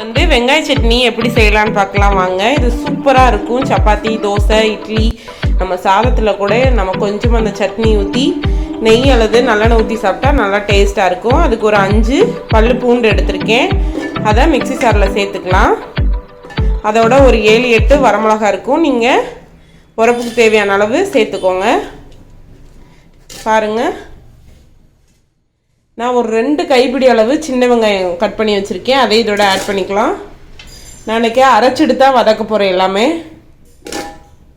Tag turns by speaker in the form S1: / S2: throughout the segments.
S1: வந்து வெங்காய சட்னி எப்படி செய்யலாம்னு பார்க்கலாம் வாங்க. இது சூப்பராக இருக்கும். சப்பாத்தி தோசை இட்லி. நம்ம சாதத்தில் கூட நம்ம கொஞ்சம் அந்த சட்னி ஊற்றி நெய் அல்லது நல்லெண்ணெய் ஊற்றி சாப்பிட்டா நல்லா டேஸ்ட்டாக இருக்கும். அதுக்கு ஒரு அஞ்சு பல்லு பூண்டு எடுத்திருக்கேன். அதை மிக்ஸி சாரில் சேர்த்துக்கலாம். அதோட ஒரு ஏழு எட்டு வரமிளகா இருக்கும். நீங்கள் உரப்புக்கு தேவையான அளவு சேர்த்துக்கோங்க. பாருங்கள் நான் ஒரு ரெண்டு கைப்பிடி அளவு சின்ன வெங்காயம் கட் பண்ணி வச்சுருக்கேன். அதை இதோட ஆட் பண்ணிக்கலாம். நாளைக்கு அரைச்சிட்டு தான் வதக்க போகிறேன் எல்லாமே.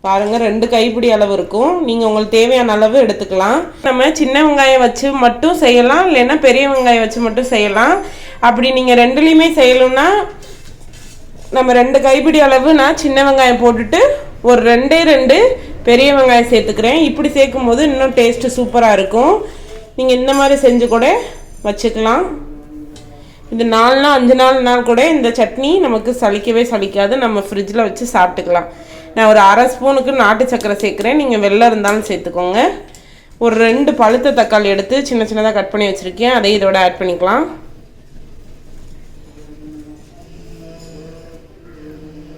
S1: பாருங்கள் ரெண்டு கைப்பிடி அளவு இருக்கும். நீங்கள் உங்களுக்கு தேவையான அளவு எடுத்துக்கலாம். நம்ம சின்ன வெங்காயம் வச்சு மட்டும் செய்யலாம் இல்லைன்னா பெரிய வெங்காயம் வச்சு மட்டும் செய்யலாம். அப்படி நீங்கள் ரெண்டுலேயுமே செய்யணும்னா நம்ம ரெண்டு கைப்பிடி அளவு நான் சின்ன வெங்காயம் போட்டுட்டு ஒரு ரெண்டே ரெண்டு பெரிய வெங்காயம் சேர்த்துக்கிறேன். இப்படி சேர்க்கும் போது இன்னும் டேஸ்ட்டு சூப்பராக இருக்கும். நீங்கள் இந்த மாதிரி செஞ்சு கூட வச்சுக்கலாம். இது நாலு நாள் அஞ்சு நாள் நாள் கூட இந்த சட்னி நமக்கு சலிக்கவே சலிக்காது. நம்ம ஃப்ரிட்ஜில் வச்சு சாப்பிட்டுக்கலாம். நான் ஒரு அரை ஸ்பூனுக்கு நாட்டு சக்கரை சேர்க்குறேன். நீங்கள் வெள்ளம் இருந்தாலும் சேர்த்துக்கோங்க. ஒரு ரெண்டு பழுத்த தக்காளி எடுத்து சின்ன சின்னதாக கட் பண்ணி வச்சுருக்கேன். அதை இதோட ஆட் பண்ணிக்கலாம்.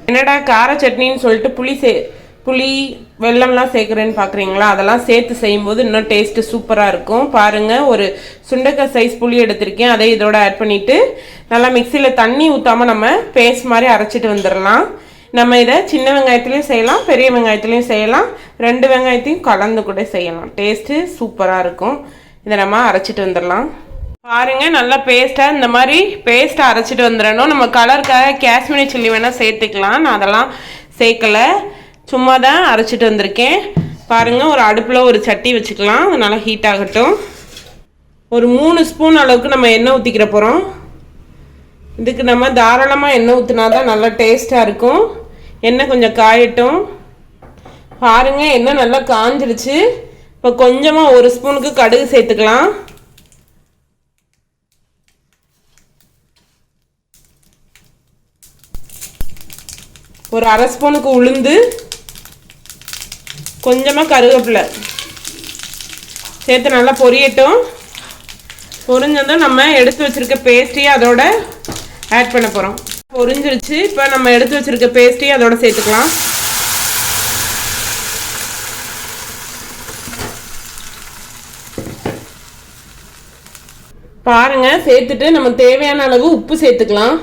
S1: என்னடா கார சட்னின்னு சொல்லிட்டு புளி சே புளி வெல்லம்லாம் சேர்க்குறேன்னு பார்க்குறீங்களா அதெல்லாம் சேர்த்து செய்யும்போது இன்னும் டேஸ்ட்டு சூப்பராக இருக்கும். பாருங்கள் ஒரு சுண்டக்காய் சைஸ் புளி எடுத்திருக்கேன். அதை இதோட ஆட் பண்ணிவிட்டு நல்லா மிக்சியில் தண்ணி ஊற்றாமல் நம்ம பேஸ்ட் மாதிரி அரைச்சிட்டு வந்துடலாம். நம்ம இதை சின்ன வெங்காயத்துலேயும் செய்யலாம் பெரிய வெங்காயத்துலேயும் செய்யலாம். ரெண்டு வெங்காயத்தையும் கலந்து கூட செய்யலாம். டேஸ்ட்டு சூப்பராக இருக்கும். இதை நம்ம அரைச்சிட்டு வந்துடலாம். பாருங்கள் நல்லா பேஸ்ட்டாக இந்த மாதிரி பேஸ்ட்டாக அரைச்சிட்டு வந்துடணும். நம்ம கலருக்காக காஷ்மீரி சில்லி வேணால் சேர்த்துக்கலாம். நான் அதெல்லாம் சேர்க்கலை. சும்மா தான் அரைச்சிட்டு வந்திருக்கேன். பாருங்கள் ஒரு அடுப்பில் ஒரு சட்டி வச்சுக்கலாம். அதனால் நல்லா ஹீட் ஆகட்டும். ஒரு மூணு ஸ்பூன் அளவுக்கு நம்ம எண்ணெய் ஊற்றிக்கிற போகிறோம் இதுக்கு நம்ம தாராளமாக எண்ணெய் ஊற்றினா தான் நல்லா டேஸ்ட்டாக இருக்கும். எண்ணெய் கொஞ்சம் காயட்டும். பாருங்கள் எண்ணெய் நல்லா காஞ்சிருச்சு. இப்போ கொஞ்சமாக ஒரு ஸ்பூனுக்கு கடுகு சேர்த்துக்கலாம். ஒரு அரை ஸ்பூனுக்கு உளுந்து. கொஞ்சமாக கருவேப்பிலை. சேர்த்து நல்லா பொரியட்டும். பொரிஞ்சதும் நம்ம எடுத்து வச்சுருக்க பேஸ்ட்டையும் அதோட ஆட் பண்ண போகிறோம் பொரிஞ்சிருச்சு. இப்போ நம்ம எடுத்து வச்சுருக்க பேஸ்ட்டையும் அதோட சேர்த்துக்கலாம். பாருங்கள் சேர்த்துட்டு நம்ம தேவையான அளவு உப்பு சேர்த்துக்கலாம்.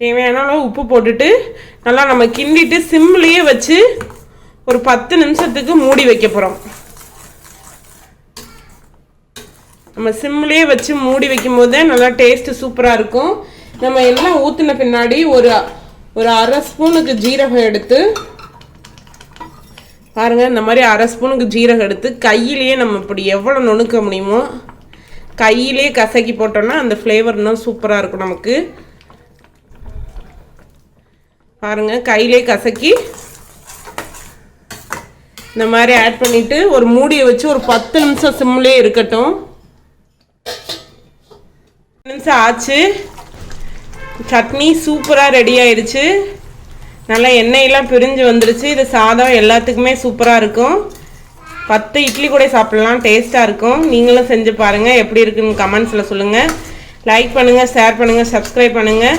S1: தேவையான அளவு உப்பு போட்டுட்டு நல்லா நம்ம கிண்டிட்டு சிம்லேயே வச்சு ஒரு பத்து நிமிஷத்துக்கு மூடி வைக்க போகிறோம் நம்ம சிம்லேயே வச்சு மூடி வைக்கும் போதே நல்லா டேஸ்ட்டு சூப்பராக இருக்கும். நம்ம எல்லாம் ஊற்றின பின்னாடி ஒரு ஒரு அரை ஸ்பூனுக்கு ஜீரகம் எடுத்து பாருங்கள் இந்த மாதிரி அரை ஸ்பூனுக்கு ஜீரகம் எடுத்து கையிலேயே நம்ம இப்படி எவ்வளோ நுணுக்க முடியுமோ கையிலேயே கசக்கி போட்டோம்னா அந்த ஃப்ளேவர் இன்னும் சூப்பராக இருக்கும் நமக்கு. பாருங்க கையிலே கசக்கி. இந்த மாதிரி ஆட் பண்ணிட்டு ஒரு மூடியை வச்சு ஒரு பத்து நிமிஷம் சிம்லே இருக்கட்டும். பத்து நிமிஷம் ஆச்சு. சட்னி சூப்பராக ரெடி ஆயிடுச்சு நல்லா எண்ணெயெல்லாம் பிரிஞ்சு வந்துருச்சு. இது சாதம் எல்லாத்துக்குமே சூப்பராக இருக்கும். பத்து இட்லி கூட சாப்பிட்லாம் டேஸ்ட்டாக இருக்கும். நீங்களும் செஞ்சு பாருங்கள் எப்படி இருக்குன்னு கமெண்ட்ஸில் சொல்லுங்கள் லைக் பண்ணுங்கள் ஷேர் பண்ணுங்கள் சப்ஸ்கிரைப் பண்ணுங்கள்